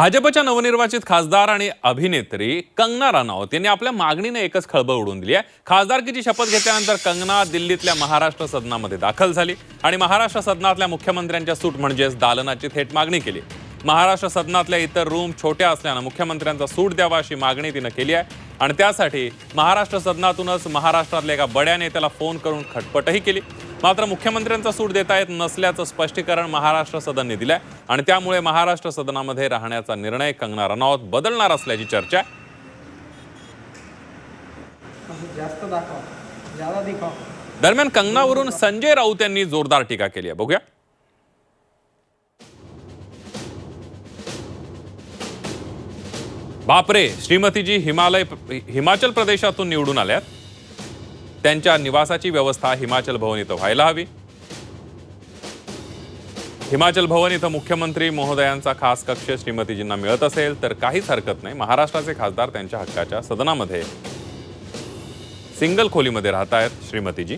भाजपच्या नवनिर्वाचित खासदार आणि अभिनेत्री कंगना राणावत यांनी आपल्या मागणीने एकच खळबळ उडवून दिली आहे. खासदारकीची शपथ घेतल्यानंतर कंगना दिल्लीतल्या महाराष्ट्र सदनामध्ये दाखल झाली आणि महाराष्ट्र सदनातल्या मुख्यमंत्र्यांच्या सूट म्हणजेच दालनाची थेट मागणी केली. महाराष्ट्र सदनातल्या इतर रूम छोट्या असल्यानं मुख्यमंत्र्यांचा सूट द्यावा अशी मागणी तिनं केली आहे. आणि त्यासाठी महाराष्ट्र सदनातूनच महाराष्ट्रातल्या एका बड्या नेत्याला फोन करून खटपटही केली. मात्र मुख्यमंत्र्यांचा सूट देता येत नसल्याचं स्पष्टीकरण महाराष्ट्र सदनने दिलंय. आणि त्यामुळे महाराष्ट्र सदनामध्ये राहण्याचा निर्णय कंगना रनौत बदलणार असल्याची चर्चा आहे. दरम्यान कंगनावरून संजय राऊत यांनी जोरदार टीका केली आहे. बघूया. बापरे श्रीमतीजी हिमालय हिमाचल प्रदेशातून निवडून आल्यात. त्यांच्या निवासाची व्यवस्था हिमाचल भवन इथं व्हायला हवी. हिमाचल भवन इथं मुख्यमंत्री महोदयांचा खास कक्ष श्रीमतीजींना मिळत असेल तर काहीच हरकत नाही. महाराष्ट्राचे खासदार त्यांच्या हक्काच्या सदनामध्ये सिंगल खोलीमध्ये राहत आहेत श्रीमतीजी.